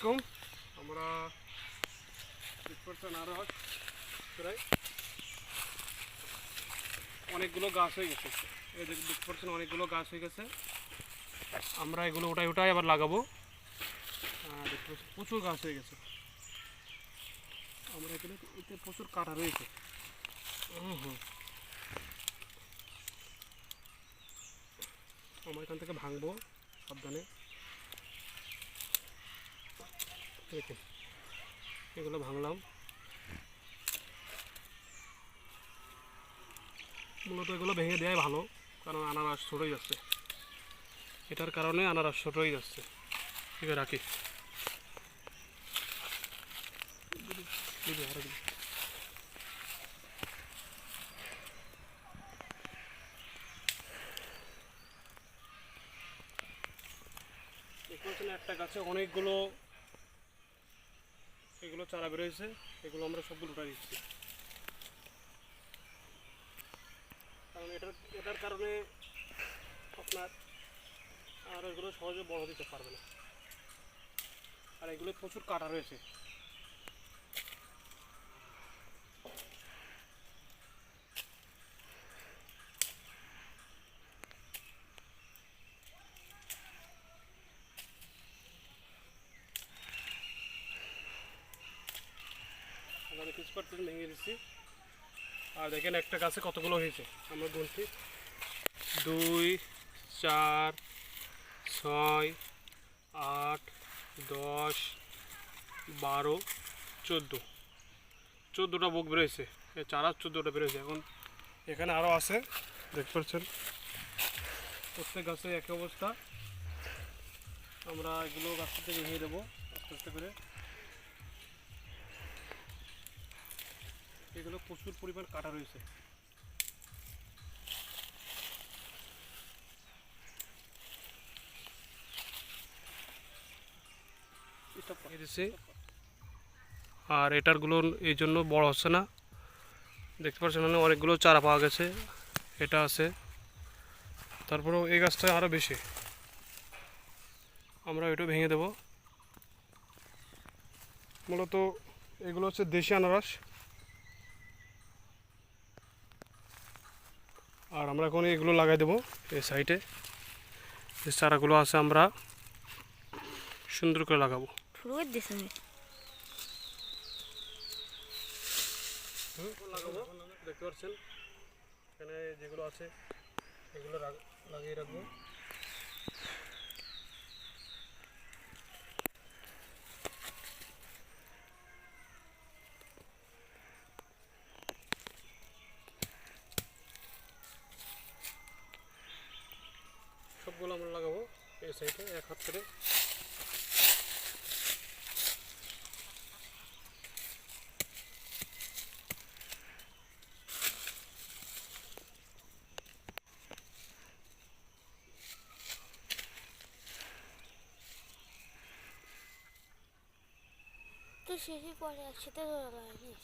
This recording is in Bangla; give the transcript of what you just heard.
আলাইকুম আমরা পার্সেন্ট আরও প্রায় অনেকগুলো গাছ হয়ে গেছে এই যে দেখতে পাচ্ছেন অনেকগুলো গাছ হয়ে গেছে আমরা এগুলো ওটাই ওটাই আবার লাগাবো আর দেখতে পাচ্ছেন প্রচুর গাছ হয়ে গেছে আমরা এখানে এতে প্রচুর কাটা রয়েছে হুম হুম আমরা এখান থেকে ভাঙবো সাবধানে এগুলো ভাঙলাম। মূলত এগুলো ভেঙে দেওয়াই ভালো, কারণ আনারস ছোট হয়ে যাচ্ছে। এটার কারণে আনারস ছোট হয়ে যাচ্ছে। ঠিক রাখি। একটা গাছে অনেকগুলো এগুলো চারা বেরোয়েছে, এগুলো আমরা সবগুলো উঠা দিচ্ছি। কারণ এটার এটার কারণে আপনার আর এগুলো সহজে বড় দিতে পারবে না। আর এগুলো প্রচুর কাটা রয়েছে আমরা কিছু পার্সেন্ট ভেঙে দিচ্ছি আর দেখেন একটা গাছে কতগুলো হয়েছে। আমরা গুনছি। দুই, চার, ছয়, আট, দশ, বারো, চোদ্দ। চোদ্দোটা বুক বেরোয়েছে চার আর চোদ্দোটা বেরোয়েছে এখন এখানে আরও আছে। দেখতে পাচ্ছেন? প্রত্যেক গাছে একই অবস্থা। আমরা এগুলো গাছটা থেকে ভেঙে দেবো আস্তে আস্তে করে এগুলো প্রচুর পরিমাণ কাটা রয়েছে। আর এটারগুলো এই জন্য বড় হচ্ছে না। দেখতে পাচ্ছেন মানে অনেকগুলো চারা পাওয়া গেছে। এটা আছে। তারপরেও এই গাছটা আরও বেশি। আমরা এটা ভেঙে দেব। মূলত এগুলো হচ্ছে দেশি আনারস। আর আমরা এখন এগুলো লাগাই দেবো এই সাইডে। যে চারাগুলো আছে আমরা সুন্দর করে লাগাবো। লাগাবো। দেখতে পাচ্ছেন? এখানে যেগুলো আছে এগুলো লাগিয়ে রাখব। সবগুলো আমরা লাগাবো এই সাইডে এক হাত করে। তো শেষে পরে একসাথে ধরা লাগিস